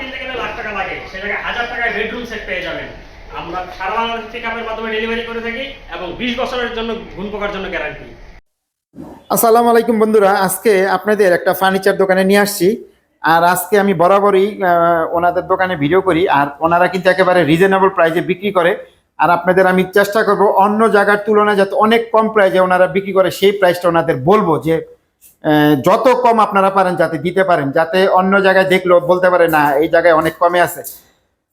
কিনতে গেলে লাখ টাকা লাগে। সে জায়গায় হাজার টাকায় বেডরুম সেট পেয়ে যাবেন। আমরা সারা বাংলাদেশ পিক আপের মাধ্যমে ডেলিভারি করে থাকি এবং বিশ বছরের জন্য ঘুণ পোকার জন্য গ্যারান্টি আসসালামু আলাইকুম বন্ধুরা, আজকে আপনাদের একটা ফার্নিচার দোকানে নিয়ে আসছি। আর আজকে আমি বরাবরই ওনাদের দোকানে ভিডিও করি। আর ওনারা কিন্তু একেবারে রিজনেবল প্রাইসে বিক্রি করে। আর আপনাদের আমি চেষ্টা করব অন্য জায়গার তুলনায় যাতে অনেক কম প্রাইসে ওনারা বিক্রি করে, সেই প্রাইসটা ওনাদের বলব যে যত কম আপনারা পারেন যাতে দিতে পারেন যাতে অন্য জায়গায় দেখল বলতে পারে না এই জায়গায় অনেক কমে আছে।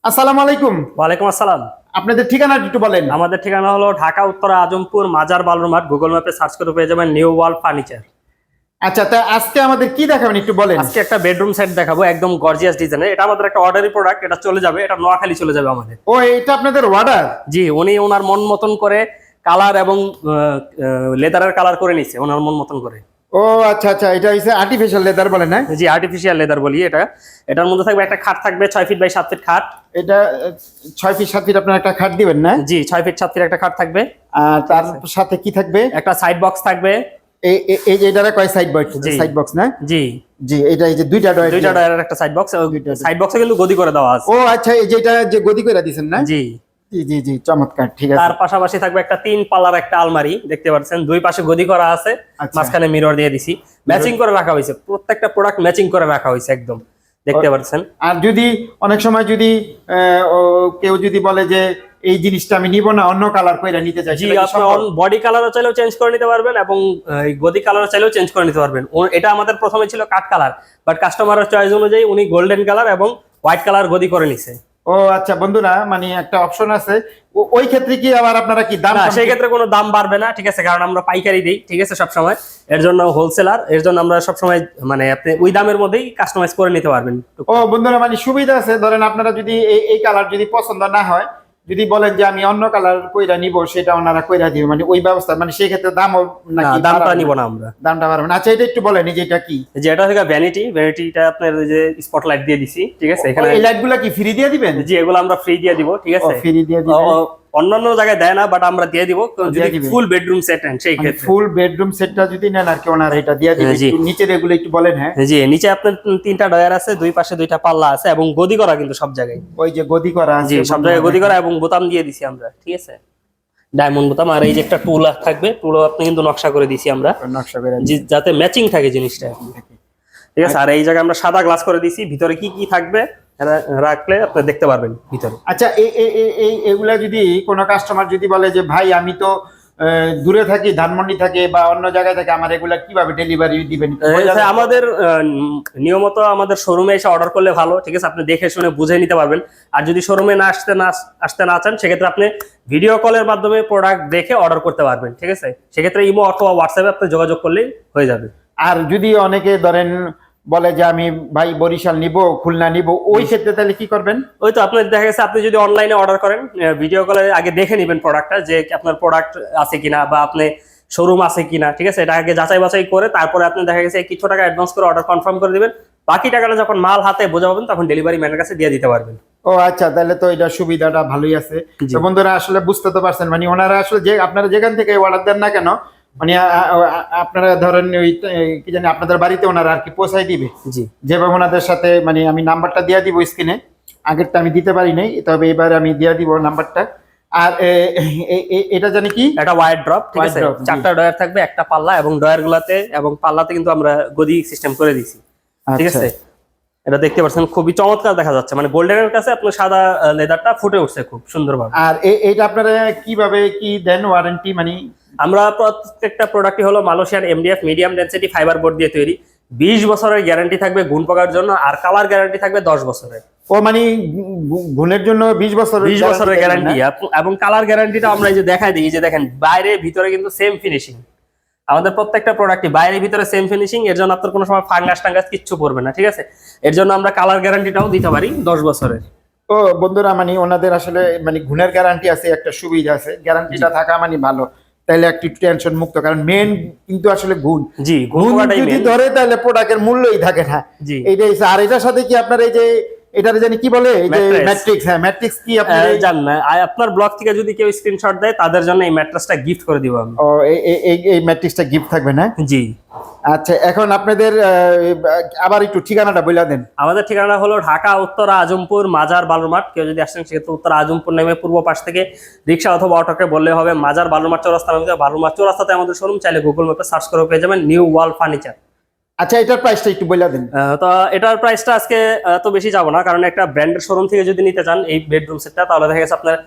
আসসালামু আলাইকুম। ওয়ালাইকুম আসসালাম। আপনাদের ঠিকানা একটু বলেন। আমাদের ঠিকানা হলো ঢাকা উত্তর আজমপুর মাজার বালুরমাঠ গুগল ম্যাপে সার্চ করে পেয়ে যাবেন নিউ ওয়ার্ল্ড ফার্নিচার আচ্ছা তা আজকে আমাদের কি দেখাবেন একটু বলেন। আজকে একটা বেডরুম সেট দেখাবো একদম গর্জিয়াস ডিজাইনের এটা আমাদের একটা অর্ডারি প্রোডাক্ট এটা চলে যাবে এটা নোয়াখালী চলে যাবে আমাদের। ও এটা আপনাদের অর্ডার জি উনি ওনার মন মতন করে কালার এবং লেদারের কালার করে নিচ্ছে ওনার মন মতন করে। ও আচ্ছা আচ্ছা এটা হচ্ছে আর্টিফিশিয়াল লেদার বলে না? জি আর্টিফিশিয়াল লেদার বলি এটা। এটার মধ্যে থাকবে একটা খাট থাকবে ছয় ফিট বাই সাত ফিট খাট। এটা ছয় ফিট সাত ফিট আপনার একটা খাট দিবেন না? জি ছয় ফিট সাত ফিট একটা খাট থাকবে। আর তার সাথে কি থাকবে? একটা সাইড বক্স থাকবে। এই যে এটারে কয় সাইড বক্স সাইড বক্স না? জি। জি এটা এই যে দুইটা ডয়ের দুইটা ডয়ারের একটা সাইড বক্স সাইড বক্সে কিন্তু গদি করে দেওয়া আছে। ও আচ্ছা এই যেটা যে গদি করে দিছেন না? জি। জি জি জি চমৎকার ঠিক আছে। তার পাশাপাশি থাকবে একটা তিন পাল্লার একটা আলমারি দেখতে পাচ্ছেন দুই পাশে গদি করা আছে আচ্ছা। মাঝখানে মিরর দিয়ে দিছি। ম্যাচিং করে রাখা হয়েছে প্রত্যেকটা প্রোডাক্ট ম্যাচিং করে রাখা হয়েছে একদম দেখতে পাচ্ছেন। আর যদি অনেক সময় যদি কেউ যদি বলে যে এই জিনিসটা আমি নিব না অন্য কালার কইরা নিতে চাই জি আপনি বডি কালারও চাইলেও চেঞ্জ করে নিতে পারবেন এবং এই গদি কালারও চাইলেও চেঞ্জ করে নিতে পারবেন। এটা আমাদের প্রথমে ছিল কাট কালার বাট কাস্টমারের চয়েস অনুযায়ী উনি গোল্ডেন কালার এবং হোয়াইট কালার গদি করে নিছে। ও আচ্ছা বন্ধুরা মানে একটা অপশন আছে। ওই ক্ষেত্রে কি আবার আপনারা কি দাম সেই ক্ষেত্রে কোনো দাম বাড়বে না ঠিক আছে কারণ আমরা পাইকারি দিই ঠিক আছে সব সময় এর জন্য হোলসেলার এর জন্য আমরা সব সময় মানে আপনি ওই দামের মধ্যেই কাস্টমাইজ করে নিতে পারবেন। ও বন্ধুরা মানে সুবিধা আছে। ধরেন আপনারা যদি এই এই কালার যদি পছন্দ না হয় যদি বলেন যে আমি অন্য কালার কইরা নিব সেটা ওনারা কইরা দিবে। মানে ওই ব্যবস্থা মানে সেই ক্ষেত্রে দামও নাকি দামটা নিব না আমরা। দামটা বাড়বে না। আচ্ছা এটা একটু বলেন যে এটা কি? যে এটা থেকে ভ্যানিটি ভ্যানিটিটা আপনার ওই যে স্পটলাইট দিয়ে দিছি ঠিক আছে? এখানে এই লাইটগুলা কি ফ্রি দিয়ে দিবেন? জি এগুলো আমরা ফ্রি দিয়ে দিব ঠিক আছে? ফ্রি দিয়ে ও, অন্যান্য জায়গায় দেয় না বাট আমরা দিয়ে দিব। যদি ফুল বেডরুম সেট নেন সেই ক্ষেত্রে। ফুল বেডরুম সেটটা যদি নেন আর কি ওনারা এটা দিয়ে দিবেন হ্যাঁ, নিচের এগুলো একটু বলেন হ্যাঁ। জি নিচে আপনার তিনটা ডয়ার আছে দুই পাশে দুইটা পাল্লা আছে এবং গদি করা কিন্তু সব জায়গায়। ওই যে গদি করা জি সব জায়গায় গদি করা এবং বোতাম দিয়ে দিছি আমরা ঠিক আছে? ডায়মন্ড বোতাম আর এই যে একটা টুল থাকবে টুলও আপনি কিন্তু নকশা করে দিছি আমরা। নকশা করে জি, যাতে ম্যাচিং থাকে জিনিসটা। ঠিক আছে আর এই জায়গায় আমরা সাদা গ্লাস করে দিছি ভিতরে কি কি থাকবে? রাখলে আপনি দেখতে পারবেন ভিতরে। আচ্ছা এই এগুলা যদি কোনো কাস্টমার যদি বলে যে ভাই আমি তো দূরে থাকি ধানমন্ডি থাকে বা অন্য জায়গায় থাকে আমার এগুলা কীভাবে ডেলিভারি দিবেন। আমাদের নিয়মিত আমাদের শোরুমে এসে অর্ডার করলে ভালো ঠিক আছে? আপনি দেখে শুনে বুঝে নিতে পারবেন। আর যদি শোরুমে না আসতে না আসতে না চান সেক্ষেত্রে আপনি ভিডিও কলের মাধ্যমে প্রোডাক্ট দেখে অর্ডার করতে পারবেন ঠিক আছে? সেক্ষেত্রে ইমো অথবা হোয়াটসঅ্যাপে আপনি যোগাযোগ করলেই হয়ে যাবে। আর যদি অনেকে ধরেন বলে যে আমি ভাই বরিশাল নিব খুলনা নিব ওই ক্ষেত্রে তাহলে কি করবেন? ওই তো আপনার দেখা গেছে আপনি যদি অনলাইনে অর্ডার করেন ভিডিও কলে আগে দেখে নেবেন প্রোডাক্টটা যে আপনার প্রোডাক্ট আছে কিনা বা আপনি শোরুম আছে কিনা ঠিক আছে? এটা আগে যাচাই বাছাই করে তারপরে আপনি দেখা গেছে কিছু টাকা অ্যাডভান্স করে অর্ডার কনফার্ম করে দিবেন। বাকি টাকাটা যখন মাল হাতে বোঝা পাবেন তখন ডেলিভারি ম্যানের কাছে দিয়ে দিতে পারবেন। ও আচ্ছা তাহলে তো এটা সুবিধাটা ভালোই আছে। তো বন্ধুরা আসলে বুঝতে তো পারছেন মানে ওনারা আসলে যে আপনারা যেখান থেকে অর্ডার দেন না কেন মানে আপনারা ধরেন ওই কি জানি আপনাদের বাড়িতে ওনারা আর কি পৌঁছাই দিবে। জি। যেভাবে ওনাদের সাথে মানে আমি নাম্বারটা দিয়ে দিব স্ক্রিনে। আগেরটা আমি দিতে পারি নাই তবে এবার আমি দিয়ে দিব নাম্বারটা। আর এটা জানি কি? একটা ওয়াইড ড্রপ ঠিক আছে? চারটা ডয়ার থাকবে একটা পাল্লা এবং ডয়ার গুলাতে এবং পাল্লাতে কিন্তু আমরা গদি সিস্টেম করে দিছি। ঠিক আচ্ছা। আছে? এটা দেখতে পাচ্ছেন খুবই চমৎকার দেখা যাচ্ছে। মানে গোল্ডেনের কাছে আপনার সাদা লেদারটা ফুটে উঠছে খুব সুন্দরভাবে। আর এ- এইটা আপনারা কীভাবে কি দেন ওয়ারেন্টি? মানে আমরা প্রত্যেকটা প্রোডাক্টই হলো Malaysian MDF medium density fibre board দিয়ে তৈরি। বিশ বছরের গ্যারান্টি থাকবে গুণ পোকার জন্য আর কালার গ্যারান্টি থাকবে দশ বছরের। ও মানে গুণের জন্য বিশ বছর বিশ বছরের গ্যারান্টি এবং কালার গ্যারান্টিটা আমরা এই যে দেখাই দিই যে দেখেন বাইরে ভিতরে কিন্তু সেম ফিনিশিং আমাদের প্রত্যেকটা প্রোডাক্টই বাইরে ভিতরে সেম ফিনিশিং এর জন্য আপনার কোনো সময় ফাঙ্গাস টাঙ্গাস কিচ্ছু পড়বে না ঠিক আছে? এর জন্য আমরা কালার গ্যারান্টিটাও দিতে পারি দশ বছরের। ও বন্ধুরা মানে ওনাদের আসলে মানে গুণের গ্যারান্টি আছে একটা সুবিধা আছে। গ্যারান্টিটা থাকা মানে ভালো। তাহলে একটু টেনশন মুক্ত কারণ মেন কিন্তু আসলে গুণ। জি গুণ যদি ধরে তাহলে প্রোডাক্টের মূল্যই থাকে না। এটা এইটাই আর এটার সাথে কি আপনার এই যে এটার জানি কি বলে? এই যে ম্যাট্রিক্স হ্যাঁ ম্যাট্রিক্স কি আপনি জান না। আপনার ব্লগ থেকে যদি কেউ স্ক্রিনশট দেয় তাদের জন্য এই ম্যাট্রেসটা গিফট করে দিব আমি। ও এই- এই- এই এই ম্যাট্রিক্সটা গিফট থাকবে না? জি। আচ্ছা এখন আপনাদের আবার একটু ঠিকানাটা বলে দেন। আমাদের ঠিকানা হলো ঢাকা উত্তর আজমপুর মাজার বালুরমাঠ কেউ যদি আসেন সেক্ষেত্রে উত্তর আজমপুর নেমে পূর্ব পাশ থেকে রিক্সা অথবা অটোকে বললে হবে মাজার বালুরমাঠ চৌরাস্তা নামে। বালুরমাঠ চৌরাস্তাতে আমাদের শোরুম চাইলে গুগল ম্যাপে সার্চ করে পেয়ে যাবেন নিউ ওয়াল ফার্নিচার আচ্ছা এটার প্রাইসটা একটু বলে দিন। তো এটার প্রাইসটা আজকে এত বেশি যাব না কারণ একটা ব্র্যান্ডের শোরুম থেকে যদি নিতে চান এই বেডরুম সেটটা তাহলে দেখা গেছে আপনার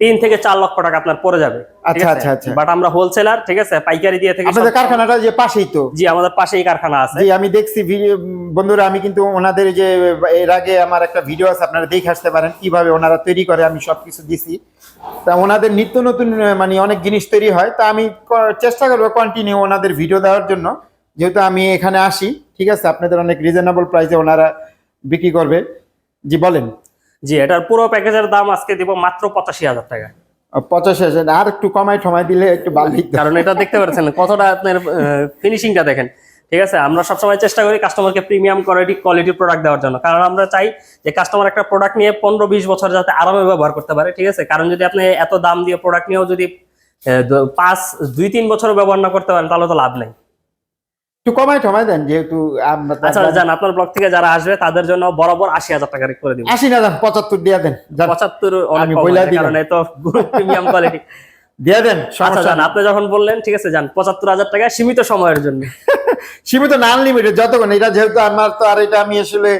তিন থেকে চার লক্ষ টাকা আপনার পড়ে যাবে আচ্ছা, আচ্ছা, আচ্ছা। বাট আমরা হোলসেলার ঠিক আছে পাইকারি দিয়ে থেকে আপনাদের কারখানাটা যে পাশেই তো? জি আমাদের পাশেই কারখানা আছে। জি আমি দেখছি বন্ধুরা আমি কিন্তু ওনাদের যে এর আগে আমার একটা ভিডিও আছে আপনারা দেখে আসতে পারেন কীভাবে ওনারা তৈরি করে আমি সবকিছু দিছি। তা ওনাদের নিত্য নতুন মানে অনেক জিনিস তৈরি হয় তা আমি চেষ্টা করব কন্টিনিউ ওনাদের ভিডিও দেওয়ার জন্য। যেহেতু আমি এখানে আসি ঠিক আছে? আপনাদের অনেক রিজনেবল প্রাইসে ওনারা বিক্রি করবে। জি বলেন। জি এটার পুরো প্যাকেজের দাম আজকে দিব মাত্র পঁচাশি হাজার টাকা। পঁচাশি হাজার আর একটু কমাই ঠমাই দিলে একটু ভালো কারণ এটা দেখতে পাচ্ছেন কতটা আপনার ফিনিশিংটা দেখেন। ঠিক আছে? আমরা সবসময় চেষ্টা করি কাস্টমারকে প্রিমিয়াম কোয়ালিটি কোয়ালিটির প্রোডাক্ট দেওয়ার জন্য। কারণ আমরা চাই যে কাস্টমার একটা প্রোডাক্ট নিয়ে পনেরো বিশ বছর যাতে আরামে ব্যবহার করতে পারে ঠিক আছে? কারণ যদি আপনি এত দাম দিয়ে প্রোডাক্ট নিয়েও যদি পাঁচ দুই তিন বছর ব্যবহার না করতে পারেন তাহলে তো লাভ নেই। একটু কমাই ঠমাই দেন যেহেতু আচ্ছা জান আপনার ব্লগ থেকে যারা আসবে তাদের জন্য বরাবর আশি হাজার টাকা করে আশি না পঁচাত্তর দিয়ে দেন পঁচাত্তর অনেক। কারণ এত প্রিমিয়াম কোয়ালিটি দিয়ে দেন আচ্ছা আপনি যখন বললেন ঠিক আছে যান পঁচাত্তর হাজার টাকা সীমিত সময়ের জন্য। সীমিত না আনলিমিটেড যতক্ষণ এটা যেহেতু আমার তো আর এটা আমি আসলে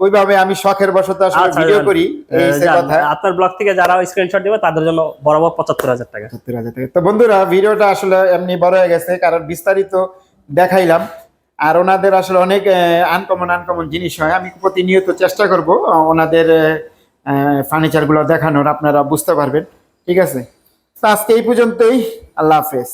ওইভাবে আমি শখের বশত আসলে আচ্ছা, ভিডিও করি এই যান, কথা। আপনার ব্লগ থেকে যারা স্ক্রিনশট দিবে তাদের জন্য বরাবর পঁচাত্তর হাজার টাকা। সত্তর হাজার টাকা। তো বন্ধুরা ভিডিওটা আসলে এমনি বড় হয়ে গেছে কারণ বিস্তারিত দেখাইলাম। আর ওনাদের আসলে অনেক আনকমন আনকমন জিনিস হয়। আমি প্রতিনিয়ত চেষ্টা করব ওনাদের ফার্নিচারগুলো দেখানোর, আপনারা বুঝতে পারবেন। ঠিক আছে? তো আজকে এই পর্যন্তই। আল্লাহ হাফেজ।